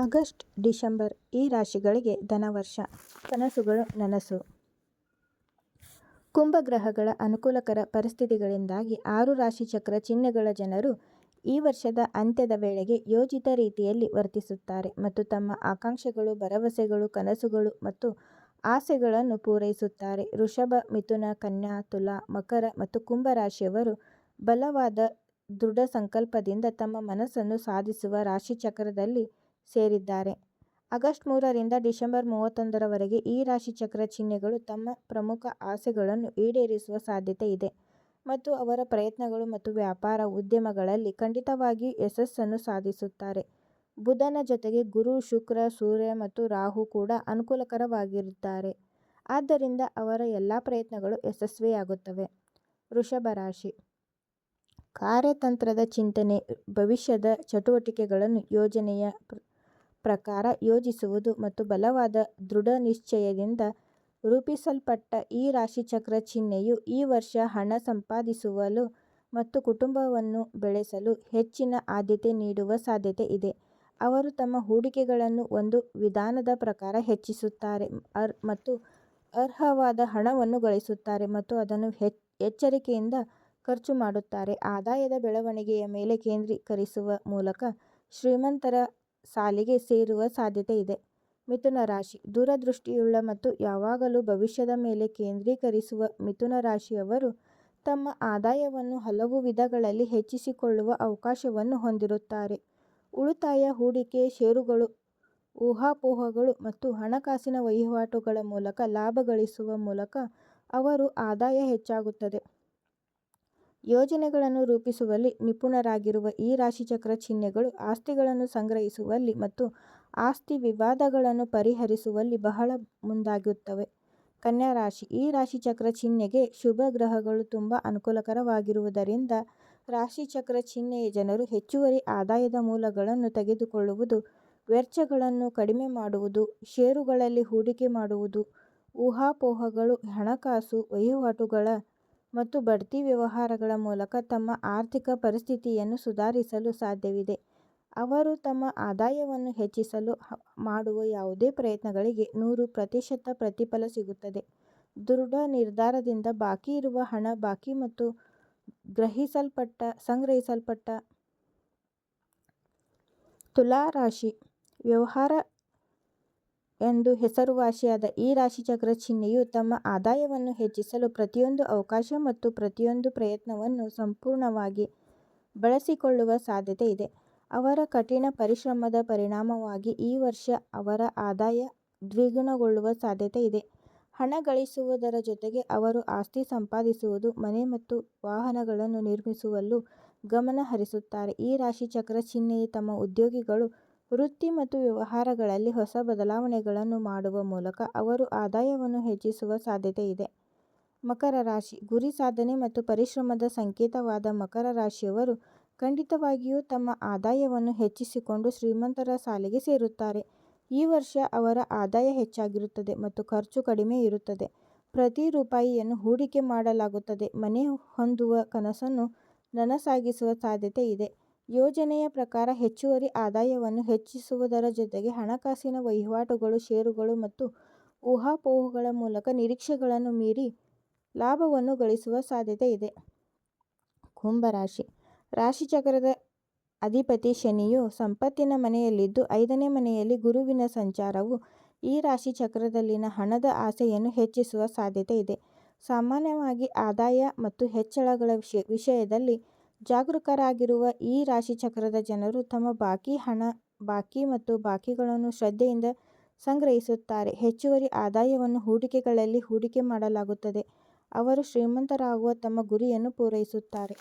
August, December ಈ ರಾಶಿಗಳಿಗೆ ಧನವರ್ಷ. ಕನಸುಗಳು ನನಸು. ಕುಂಭ ಗ್ರಹಗಳ ಅನುಕೂಲಕರ ಪರಿಸ್ಥಿತಿಗಳಿಂದಾಗಿ ಆರು ರಾಶಿಚಕ್ರ ಚಿಹ್ನೆಗಳ ಜನರು ಈ ವರ್ಷದ ಅಂತ್ಯದ ವೇಳೆಗೆ ಯೋಜಿತ ರೀತಿಯಲ್ಲಿ ವರ್ತಿಸುತ್ತಾರೆ ಮತ್ತು ತಮ್ಮ ಆಕಾಂಕ್ಷೆಗಳು, ಭರವಸೆಗಳು, ಕನಸುಗಳು ಮತ್ತು ಆಸೆಗಳನ್ನು ಪೂರೈಸುತ್ತಾರೆ. ವೃಷಭ, ಮಿಥುನ, ಕನ್ಯಾ, ತುಲಾ, ಮಕರ ಮತ್ತು ಕುಂಭ ರಾಶಿಯವರು ಬಲವಾದ ದೃಢ ಸಂಕಲ್ಪದಿಂದ ತಮ್ಮ ಮನಸ್ಸನ್ನು ಸಾಧಿಸುವ ರಾಶಿಚಕ್ರದಲ್ಲಿ ಸೇರಿದ್ದಾರೆ. ಆಗಸ್ಟ್ ಮೂರರಿಂದ ಡಿಸೆಂಬರ್ ಮೂವತ್ತೊಂದರವರೆಗೆ ಈ ರಾಶಿ ಚಕ್ರ ಚಿಹ್ನೆಗಳು ತಮ್ಮ ಪ್ರಮುಖ ಆಸೆಗಳನ್ನು ಈಡೇರಿಸುವ ಸಾಧ್ಯತೆ ಇದೆ ಮತ್ತು ಅವರ ಪ್ರಯತ್ನಗಳು ಮತ್ತು ವ್ಯಾಪಾರ ಉದ್ಯಮಗಳಲ್ಲಿ ಖಂಡಿತವಾಗಿಯೂ ಯಶಸ್ಸನ್ನು ಸಾಧಿಸುತ್ತಾರೆ. ಬುಧನ ಜೊತೆಗೆ ಗುರು, ಶುಕ್ರ, ಸೂರ್ಯ ಮತ್ತು ರಾಹು ಕೂಡ ಅನುಕೂಲಕರವಾಗಿರುತ್ತಾರೆ. ಆದ್ದರಿಂದ ಅವರ ಎಲ್ಲ ಪ್ರಯತ್ನಗಳು ಯಶಸ್ವಿಯಾಗುತ್ತವೆ. ವೃಷಭ ರಾಶಿ. ಕಾರ್ಯತಂತ್ರದ ಚಿಂತನೆ, ಭವಿಷ್ಯದ ಚಟುವಟಿಕೆಗಳನ್ನು ಯೋಜನೆಯ ಪ್ರಕಾರ ಯೋಜಿಸುವುದು ಮತ್ತು ಬಲವಾದ ದೃಢನಿಶ್ಚಯದಿಂದ ರೂಪಿಸಲ್ಪಟ್ಟ ಈ ರಾಶಿಚಕ್ರ ಚಿಹ್ನೆಯು ಈ ವರ್ಷ ಹಣ ಸಂಪಾದಿಸುವಲು ಮತ್ತು ಕುಟುಂಬವನ್ನು ಬೆಳೆಸಲು ಹೆಚ್ಚಿನ ಆದ್ಯತೆ ನೀಡುವ ಸಾಧ್ಯತೆ ಇದೆ. ಅವರು ತಮ್ಮ ಹೂಡಿಕೆಗಳನ್ನು ಒಂದು ವಿಧಾನದ ಪ್ರಕಾರ ಹೆಚ್ಚಿಸುತ್ತಾರೆ ಮತ್ತು ಅರ್ಹವಾದ ಹಣವನ್ನು ಗಳಿಸುತ್ತಾರೆ ಮತ್ತು ಅದನ್ನು ಎಚ್ಚರಿಕೆಯಿಂದ ಖರ್ಚು ಮಾಡುತ್ತಾರೆ. ಆದಾಯದ ಬೆಳವಣಿಗೆಯ ಮೇಲೆ ಕೇಂದ್ರೀಕರಿಸುವ ಮೂಲಕ ಶ್ರೀಮಂತರ ಸಾಲಿಗೆ ಸೇರುವ ಸಾಧ್ಯತೆ ಇದೆ. ಮಿಥುನ ರಾಶಿ ದೂರದೃಷ್ಟಿಯುಳ್ಳ ಮತ್ತು ಯಾವಾಗಲೂ ಭವಿಷ್ಯದ ಮೇಲೆ ಕೇಂದ್ರೀಕರಿಸುವ ಮಿಥುನ ರಾಶಿಯವರು ತಮ್ಮ ಆದಾಯವನ್ನು ಹಲವು ವಿಧಗಳಲ್ಲಿ ಹೆಚ್ಚಿಸಿಕೊಳ್ಳುವ ಅವಕಾಶವನ್ನು ಹೊಂದಿರುತ್ತಾರೆ. ಉಳಿತಾಯ ಹೂಡಿಕೆ, ಷೇರುಗಳು, ಊಹಾಪೋಹಗಳು ಮತ್ತು ಹಣಕಾಸಿನ ವಹಿವಾಟುಗಳ ಮೂಲಕ ಲಾಭ ಗಳಿಸುವ ಮೂಲಕ ಅವರು ಆದಾಯ ಹೆಚ್ಚಾಗುತ್ತದೆ. ಯೋಜನೆಗಳನ್ನು ರೂಪಿಸುವಲ್ಲಿ ನಿಪುಣರಾಗಿರುವ ಈ ರಾಶಿಚಕ್ರ ಚಿಹ್ನೆಗಳು ಆಸ್ತಿಗಳನ್ನು ಸಂಗ್ರಹಿಸುವಲ್ಲಿ ಮತ್ತು ಆಸ್ತಿ ವಿವಾದಗಳನ್ನು ಪರಿಹರಿಸುವಲ್ಲಿ ಬಹಳ ಮುಂದಾಗುತ್ತವೆ. ಕನ್ಯಾ ರಾಶಿ, ಈ ರಾಶಿಚಕ್ರ ಚಿಹ್ನೆಗೆ ಶುಭ ಗ್ರಹಗಳು ತುಂಬಾ ಅನುಕೂಲಕರವಾಗಿರುವುದರಿಂದ ರಾಶಿಚಕ್ರ ಚಿಹ್ನೆಯ ಜನರು ಹೆಚ್ಚುವರಿ ಆದಾಯದ ಮೂಲಗಳನ್ನು ತೆಗೆದುಕೊಳ್ಳುವುದು ವೆಚ್ಚಗಳನ್ನು ಕಡಿಮೆ ಮಾಡುವುದು, ಷೇರುಗಳಲ್ಲಿ ಹೂಡಿಕೆ ಮಾಡುವುದು, ಊಹಾಪೋಹಗಳು, ಹಣಕಾಸು, ವಹಿವಾಟುಗಳು ಮತ್ತು ಬಡ್ತಿ ವ್ಯವಹಾರಗಳ ಮೂಲಕ ತಮ್ಮ ಆರ್ಥಿಕ ಪರಿಸ್ಥಿತಿಯನ್ನು ಸುಧಾರಿಸಲು ಸಾಧ್ಯವಿದೆ. ಅವರು ತಮ್ಮ ಆದಾಯವನ್ನು ಹೆಚ್ಚಿಸಲು ಮಾಡುವ ಯಾವುದೇ ಪ್ರಯತ್ನಗಳಿಗೆ ನೂರು ಪ್ರತಿಶತ ಪ್ರತಿಫಲ ಸಿಗುತ್ತದೆ. ದೃಢ ನಿರ್ಧಾರದಿಂದ ಬಾಕಿ ಇರುವ ಹಣ ಬಾಕಿ ಮತ್ತು ಗ್ರಹಿಸಲ್ಪಟ್ಟ, ಸಂಗ್ರಹಿಸಲ್ಪಟ್ಟ. ತುಲಾ ರಾಶಿ ವ್ಯವಹಾರ ಎಂದು ಹೆಸರುವಾಸಿಯಾದ ಈ ರಾಶಿಚಕ್ರ ಚಿಹ್ನೆಯು ತಮ್ಮ ಆದಾಯವನ್ನು ಹೆಚ್ಚಿಸಲು ಪ್ರತಿಯೊಂದು ಅವಕಾಶ ಮತ್ತು ಪ್ರತಿಯೊಂದು ಪ್ರಯತ್ನವನ್ನು ಸಂಪೂರ್ಣವಾಗಿ ಬಳಸಿಕೊಳ್ಳುವ ಸಾಧ್ಯತೆ ಇದೆ. ಅವರ ಕಠಿಣ ಪರಿಶ್ರಮದ ಪರಿಣಾಮವಾಗಿ ಈ ವರ್ಷ ಅವರ ಆದಾಯ ದ್ವಿಗುಣಗೊಳ್ಳುವ ಸಾಧ್ಯತೆ ಇದೆ. ಹಣ ಗಳಿಸುವುದರ ಜೊತೆಗೆ ಅವರು ಆಸ್ತಿ ಸಂಪಾದಿಸುವುದು, ಮನೆ ಮತ್ತು ವಾಹನಗಳನ್ನು ನಿರ್ಮಿಸುವಲ್ಲೂ ಗಮನ ಹರಿಸುತ್ತಾರೆ. ಈ ರಾಶಿಚಕ್ರ ಚಿಹ್ನೆಯು ತಮ್ಮ ಉದ್ಯೋಗಿಗಳು ವೃತ್ತಿ ಮತ್ತು ವ್ಯವಹಾರಗಳಲ್ಲಿ ಹೊಸ ಬದಲಾವಣೆಗಳನ್ನು ಮಾಡುವ ಮೂಲಕ ಅವರು ಆದಾಯವನ್ನು ಹೆಚ್ಚಿಸುವ ಸಾಧ್ಯತೆ ಇದೆ. ಮಕರ ರಾಶಿ ಗುರಿ ಸಾಧನೆ ಮತ್ತು ಪರಿಶ್ರಮದ ಸಂಕೇತವಾದ ಮಕರ ರಾಶಿಯವರು ಖಂಡಿತವಾಗಿಯೂ ತಮ್ಮ ಆದಾಯವನ್ನು ಹೆಚ್ಚಿಸಿಕೊಂಡು ಶ್ರೀಮಂತರ ಸಾಲಿಗೆ ಸೇರುತ್ತಾರೆ. ಈ ವರ್ಷ ಅವರ ಆದಾಯ ಹೆಚ್ಚಾಗಿರುತ್ತದೆ ಮತ್ತು ಖರ್ಚು ಕಡಿಮೆ ಇರುತ್ತದೆ. ಪ್ರತಿ ರೂಪಾಯಿಯನ್ನು ಹೂಡಿಕೆ ಮಾಡಲಾಗುತ್ತದೆ ಮನೆ ಹೊಂದುವ ಕನಸನ್ನು ನನಸಾಗಿಸುವ ಸಾಧ್ಯತೆ ಇದೆ. ಯೋಜನೆಯ ಪ್ರಕಾರ ಹೆಚ್ಚುವರಿ ಆದಾಯವನ್ನು ಹೆಚ್ಚಿಸುವುದರ ಜೊತೆಗೆ ಹಣಕಾಸಿನ ವಹಿವಾಟುಗಳು, ಷೇರುಗಳು ಮತ್ತು ಊಹಾಪೋಹಗಳ ಮೂಲಕ ನಿರೀಕ್ಷೆಗಳನ್ನು ಮೀರಿ ಲಾಭವನ್ನು ಗಳಿಸುವ ಸಾಧ್ಯತೆ ಇದೆ. ಕುಂಭ ರಾಶಿ ರಾಶಿಚಕ್ರದ ಅಧಿಪತಿ ಶನಿಯು ಸಂಪತ್ತಿನ ಮನೆಯಲ್ಲಿದ್ದು, ಐದನೇ ಮನೆಯಲ್ಲಿ ಗುರುವಿನ ಸಂಚಾರವು ಈ ರಾಶಿ ಚಕ್ರದಲ್ಲಿನ ಹಣದ ಆಸೆಯನ್ನು ಹೆಚ್ಚಿಸುವ ಸಾಧ್ಯತೆ ಇದೆ. ಸಾಮಾನ್ಯವಾಗಿ ಆದಾಯ ಮತ್ತು ಹೆಚ್ಚಳಗಳ ವಿಷಯದಲ್ಲಿ ಜಾಗರೂಕರಾಗಿರುವ ಈ ರಾಶಿ ಚಕ್ರದ ಜನರು ತಮ್ಮ ಬಾಕಿ ಹಣ, ಬಾಕಿ ಮತ್ತು ಬಾಕಿಗಳನ್ನು ಶ್ರದ್ಧೆಯಿಂದ ಸಂಗ್ರಹಿಸುತ್ತಾರೆ. ಹೆಚ್ಚುವರಿ ಆದಾಯವನ್ನು ಹೂಡಿಕೆಗಳಲ್ಲಿ ಹೂಡಿಕೆ ಮಾಡಲಾಗುತ್ತದೆ. ಅವರು ಶ್ರೀಮಂತರಾಗುವ ತಮ್ಮ ಗುರಿಯನ್ನು ಪೂರೈಸುತ್ತಾರೆ.